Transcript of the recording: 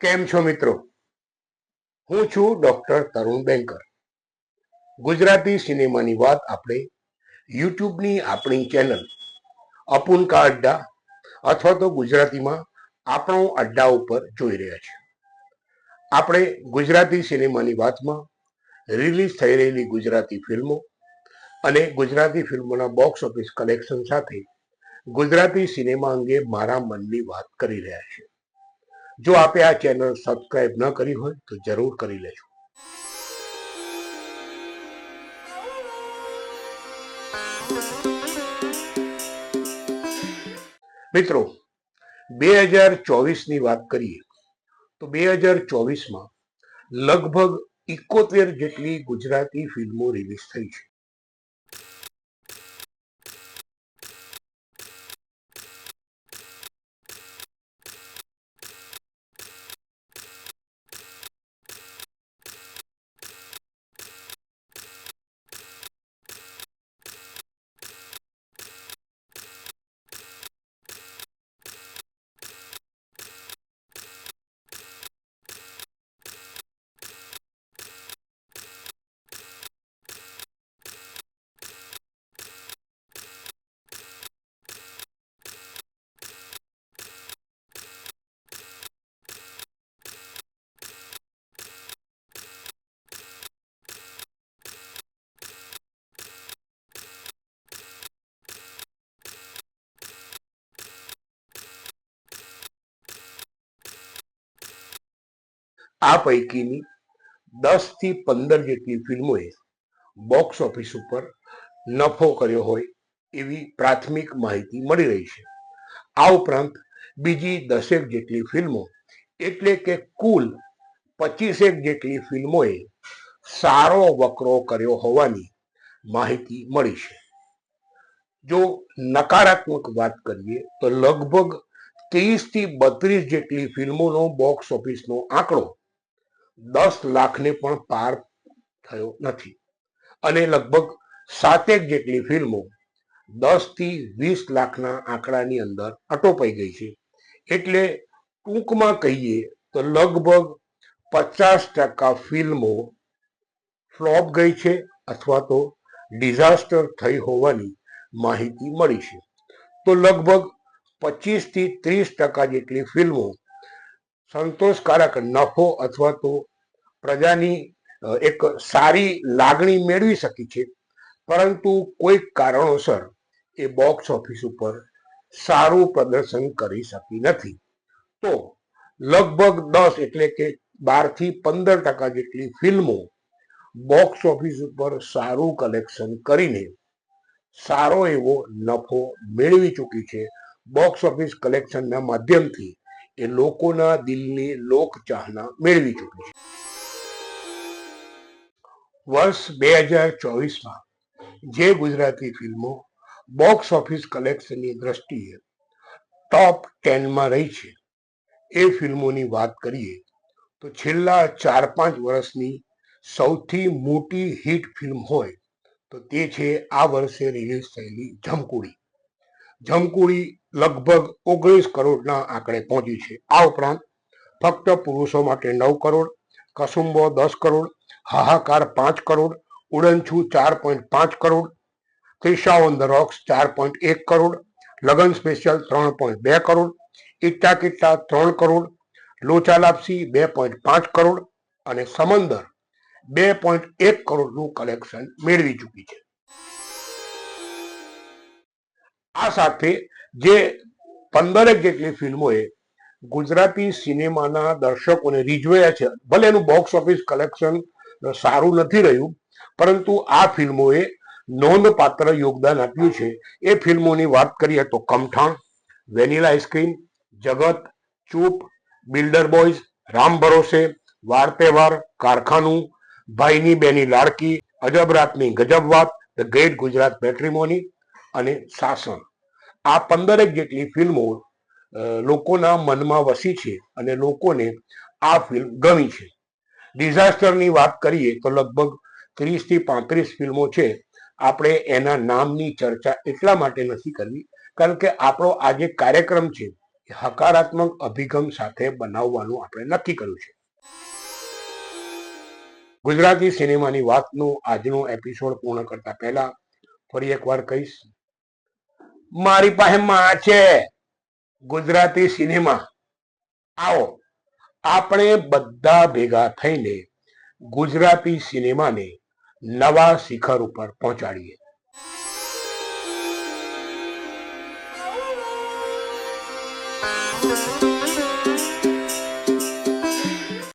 કેમ છો મિત્રો? હું છું ડોક્ટર તરુણ બેંકર ગુજરાતી સિનેમાની વાત આપણે યુટ્યુબની આપણી ચેનલ અપુનકા અડ્ડા અથવા તો ગુજરાતીમાં આપણો અડ્ડા ઉપર જોઈ રહ્યા છે આપણે ગુજરાતી સિનેમાની વાતમાં રિલીઝ થઈ રહેલી ગુજરાતી ફિલ્મો અને ગુજરાતી ફિલ્મોના બોક્સ ઓફિસ કલેક્શન સાથે ગુજરાતી સિનેમા અંગે મારા મનની વાત કરી રહ્યા છીએ. જો આપે આ ચેનલ સબસ્ક્રાઇબ ન કરી હોય, તો જરૂર કરી લેજો. મિત્રો, બે હજાર ચોવીસની વાત કરીએ, તો બે હજાર ચોવીસમાં લગભગ ઇકોતેર જેટલી ગુજરાતી ફિલ્મો રિલીઝ થઈ છે. આ પૈકીની દસથી પંદર જેટલી ફિલ્મોએ બોક્સ ઓફિસ ઉપર નફો કર્યો હોય એવી પ્રાથમિક માહિતી મળી રહી છે. આ ઉપરાંત બીજી દસેક જેટલી ફિલ્મો એટલે કે કુલ પચીસેક જેટલી ફિલ્મોએ સારો વકરો કર્યો હોવાની માહિતી મળી છે. જો નકારાત્મક વાત કરીએ તો લગભગ ત્રીસથી બત્રીસ જેટલી ફિલ્મોનો બોક્સ ઓફિસનો આંકડો દસ લાખને પણ પાર થયો નથી. અને લગભગ સાતેક જેટલી ફિલ્મો દસથી વીસ લાખના આંકડાની અંદર અટોપાઈ ગઈ છે. એટલે ટૂંકમાં કહીએ તો લગભગ પચાસ ટકા ફિલ્મો ફ્લોપ ગઈ છે અથવા તો ડિઝાસ્ટર થઈ હોવાની માહિતી મળી છે. તો લગભગ પચીસથી ત્રીસ ટકા જેટલી ફિલ્મો સંતોષકારક નફો અથવા તો પ્રજાની એક સારી લાગણી મેળવી શકી છે. પરંતુ કોઈક કારણોસર એ બોક્સ ઓફિસ ઉપર સારું પ્રદર્શન કરી શકી નથી. તો લગભગ દસ એટલે કે બારથી પંદર ટકા જેટલી ફિલ્મો બોક્સ ઓફિસ ઉપર સારું કલેક્શન કરીને સારો એવો નફો મેળવી ચૂકી છે. બોક્સ ઓફિસ કલેક્શનના માધ્યમથી એ લોકોના દિલની લોક ચાહના મેળવી ચૂકી છે. વર્ષ બે હજાર ચોવીસમાં જે ગુજરાતી ફિલ્મો બોક્સ ઓફિસ કલેક્શનની દ્રષ્ટિએ ટોપ ટેનમાં રહી છે, એ ફિલ્મોની વાત કરીએ તો છેલ્લા ચાર પાંચ વર્ષની સૌથી મોટી હિટ ફિલ્મ હોય તો તે છે આ વર્ષે રિલીઝ થયેલી જમકુડી. જમકુડી લગભગ ઓગણીસ કરોડના આંકડે પહોંચી છે. આ ઉપરાંત ફક્ત પુરુષો માટે નવ કરોડ, કસુંબો દસ કરોડ હાહાકાર પાંચ કરોડ, ઉડનછુ ચાર પોઈન્ટ પાંચ crore Trisha on the rocks ચાર પોઈન્ટ એક કરોડ, લગન સ્પેશિયલ ત્રણ પોઈન્ટ બે કરોડ, ઇટ્ટા કિટ્ટા ત્રણ કરોડ લોચા લાપસી બે પોઈન્ટ પાંચ કરોડ અને સમંદર બે પોઈન્ટ એક કરોડનું કલેક્શન મેળવી ચૂકી છે. આ સાથે જે પંદરેક જેટલી ફિલ્મોએ ગુજરાતી સિનેમાના દર્શકોને રીઝવ્યા છે, ભલે એનું બોક્સ ઓફિસ કલેક્શન સારું નથી રહ્યું. પરંતુ આ ફિલ્મોએ નોંધપાત્ર યોગદાન આપ્યું છે. એ ફિલ્મોની વાત કરીએ તો કમઠાણ, વેનીલા આઈસ્ક્રીમ, જગત, ચૂપ, બિલ્ડર બોયઝ, રામ ભરોસે વાર તહેવાર કારખાનું, ભાઈની બેની લાડકી, અજબ રાતની ગજબ વાત, ધ ગ્રેટ ગુજરાત મેટ્રીમોની અને શાસન આ પંદરેક જેટલી ફિલ્મો લોકોના મનમાં વસી છે અને લોકોને આ ફિલ્મ ગમી છે. ડિઝાસ્ટરની વાત કરીએ તો લગભગ ત્રીસથી પાંત્રીસ ફિલ્મો છે. આપણે એના નામની ચર્ચા એટલા માટે નથી કરવી, કારણ કે આપણો આ જે કાર્યક્રમ છે એ હકારાત્મક અભિગમ સાથે બનાવવાનું આપણે નક્કી કર્યું છે. ગુજરાતી સિનેમાની વાતનો આજનો એપિસોડ પૂર્ણ કરતા પહેલા ફરી એકવાર કહીશ, મારી પાસે માં છે ગુજરાતી સિનેમા. આવો. આપણે બધા ભેગા થઈને ગુજરાતી સિનેમાને નવા શિખર ઉપર પહોંચાડીએ.